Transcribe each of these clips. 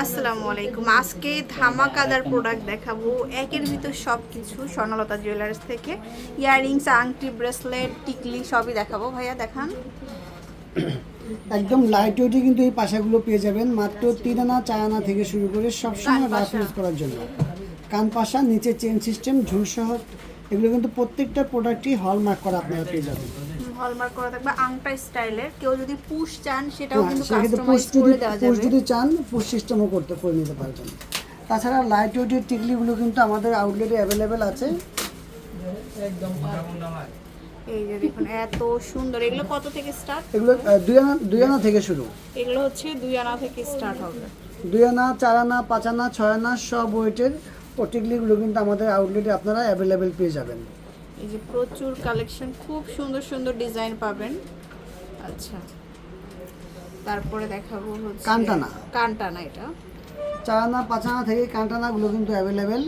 আসসালামু আলাইকুম। আজকে ধামাকাদার প্রোডাক্ট দেখাবো। একের ভিতর সব কিছু স্বর্ণলতা জুয়েলার্স থেকে। ইয়াররিংস আংটি ব্রেসলেট টিকলি সবই দেখাবো। ভাইয়া দেখান। একদম লাইট ওয়েটে কিন্তু এই পাশাগুলো পেয়ে যাবেন। মাত্র তিন আনা চার আনা থেকে শুরু করে সবসময় রাফ ইউজ করার জন্য। কান পাশা নিচে চেন সিস্টেম ঝুলসহ এগুলো কিন্তু প্রত্যেকটা প্রোডাক্টই হলমার্ক করা আপনারা পেয়ে যাবেন। হলমার্ক করা থাকবে আংটা স্টাইলের কেউ যদি পুশ চান সেটাও হ্যাঁ, কিন্তু কাস্টমাইজ করে দেওয়া পুশ যদি চান পুশ সিস্টেমও করতে করে নিতে পারবেন। তাছাড়া লাইট ওয়েটের টিকলিগুলো কিন্তু আমাদের আউটলেটে অ্যাভেলেবেল আছে। এই যে দেখুন এত সুন্দর। এগুলো কত থেকে স্টার্ট এগুলো আহ, দুই আনা দুই আনা থেকে শুরু। এগুলো হচ্ছে দুই আনা থেকে স্টার্ট হবে। দুই আনা চার আনা পাঁচ আনা ছয় আনা সব ওয়েটের টিকলিগুলো কিন্তু আমাদের আউটলেটে আপনারা অ্যাভেলেবেল পেয়ে যাবেন। এই যে প্রচুর কালেকশন খুব সুন্দর সুন্দর ডিজাইন পাবেন। আচ্ছা। তারপরে দেখাবো হচ্ছে কান্টানা কানটানা এটা। চারানা পাঁচানা থেকে কাঁটানাগুলো কিন্তু অ্যাভেলেবেল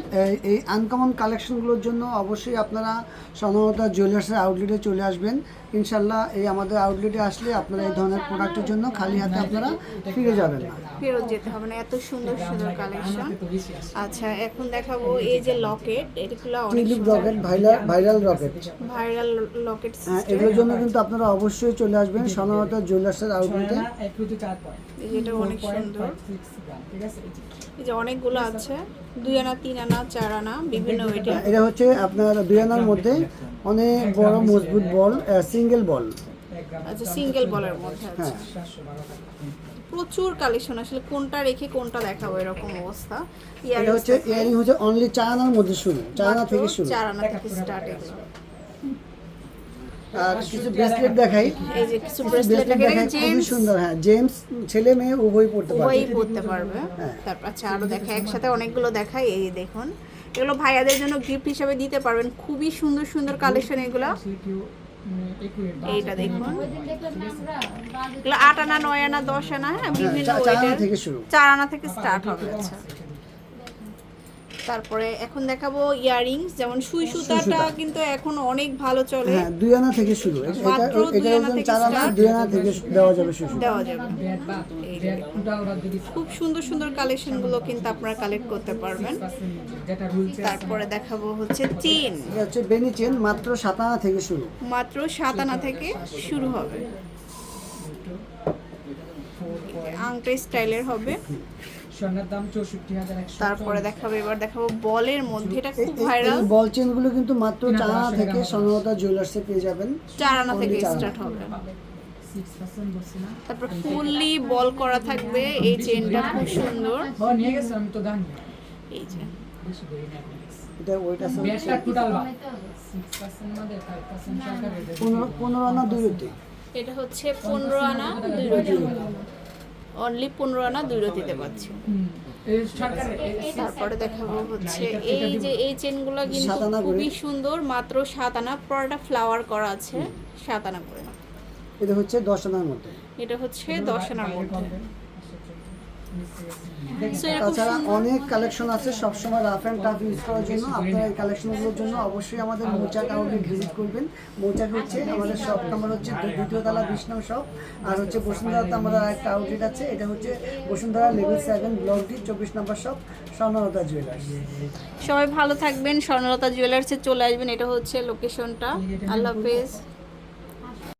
এই আনকমন কালেকশনগুলোর জন্য অবশ্যই আপনারা স্বর্ণলতা জুয়েলার্সের আউটলেটে চলে আসবেন। ইনশাল্লাহ এই আমাদের আউটলেটে আসলে আপনারা এই ধরনের প্রোডাক্টের জন্য খালি হাতে আপনারা ফিরে যাবেন না। ফেরত যেতে হবে না এত সুন্দর সুন্দর কালেকশন আচ্ছা এখন দেখাবো এই যে লকেট এগুলো অনেক rocket viral viral rocket viral locket হ্যাঁ এগুলোর জন্য কিন্তু আপনারা অবশ্যই চলে আসবেন স্বর্ণলতা জুয়েলার্সের আউটলেটে এটা অনেক সুন্দর। এই যে অনেকগুলো আছে। দুই আনা তিন আনা চার আনা বিভিন্ন ওয়েটে এটা হচ্ছে আপনার দুই আনার মধ্যে অনেক বড় মজবুত বল সিঙ্গেল বল আচ্ছা সিঙ্গেল বলের মধ্যে আছে। হ্যাঁ। প্রচুর কালেকশন আসলে কোনটা রেখে কোনটা দেখাবো এরকম অবস্থা। এটা হচ্ছে ইয়ারিং হচ্ছে অনলি চার আনার মধ্যে শুরু চার আনা থেকে শুরু। চার আনা থেকে স্টার্ট এগুলো। আর কিছু ব্রেসলেট দেখাই। এই যে কিছু ব্রেসলেট দেখাই। খুবই সুন্দর হ্যাঁ জেমস ছেলে মেয়ে উভয় পড়তে পারবে। উভয়ই পড়তে পারবে। হ্যাঁ। তারপর আচ্ছা আরও দেখা একসাথে অনেকগুলো দেখাই। এই দেখুন এগুলো ভাইয়াদের জন্য গিফট হিসেবে দিতে পারবেন। খুবই সুন্দর সুন্দর কালেকশন এগুলো। এইটা দেখুন। এগুলো আট আনা নয় আনা দশ আনা হ্যাঁ বিভিন্ন চার আনা থেকে শুরু। চার আনা থেকে স্টার্ট হবে আচ্ছা। তারপরে এখন দেখাবো ইয়াররিংস যেমন সুই সুতাটা কিন্তু এখন অনেক ভালো চলে। হ্যাঁ দুই আনা থেকে শুরু। এটা মাত্র দুই আনা থেকে দুই আনা থেকে দেওয়া যাবে শুরু দেওয়া যাবে। খুব সুন্দর সুন্দর কালেকশনগুলো কিন্তু আপনারা কালেক্ট করতে পারবেন। তারপরে দেখাবো হচ্ছে চেন এটা হচ্ছে বেনি চেন মাত্র সাত আনা থেকে শুরু। মাত্র সাত আনা থেকে শুরু হবে। আংটা স্টাইলের হবে। স্বর্ণের দাম চৌষট্টি হাজার একশো তারপরে দেখাবো এবার দেখাবো বলের মধ্যে। এটা খুব ভাইরাল বল চেনগুলো কিন্তু মাত্র চার আনা থেকে স্বর্ণলতা জুয়েলার্সে পেয়ে যাবেন। চার আনা থেকে। স্টার্ট হবে। তারপর ফুললি বল করা থাকবে। এই চেনটা খুব সুন্দর। ও নিয়ে গেছে আমি তো জানি। এই যে। এটা ওয়েট আছে। ব্যাটটা টোটাল বা সিক্স মধ্যে ফাইভ পার্সেন্ট সরকার পনেরো পনেরো আনা দুই রুটি। এটা হচ্ছে পনেরো আনা দুই রতি অনলি পনেরো আনা দুই রতিতে পাচ্ছি তারপরে দেখাবো হচ্ছে এই যে এই চেনগুলো কিন্তু খুবই সুন্দর মাত্র সাত আনা। পুরোটা ফ্লাওয়ার করা আছে সাত আনা করে। এটা হচ্ছে দশ আনার মধ্যে এটা হচ্ছে দশ আনার মধ্যে। তাছাড়া অনেক কালেকশন আছে সবসময় রাফ অ্যান্ড টাফ ইউজ করার জন্য। আপনারা এই কালেকশনগুলোর জন্য অবশ্যই আমাদের মৌচাক আউটলেট ভিজিট করবেন। মৌচাক হচ্ছে আমাদের শপ নাম্বার হচ্ছে দ্বিতীয় তলা নং শপ আর হচ্ছে বসুন্ধরাতে আমাদের একটা আউটলেট আছে এটা হচ্ছে Bashundhara level seven block D চব্বিশ নম্বর শপ স্বর্ণলতা জুয়েলার্স সবাই ভালো থাকবেন স্বর্ণলতা জুয়েলার্সে চলে আসবেন এটা হচ্ছে লোকেশনটা আল্লাহ হাফেজ।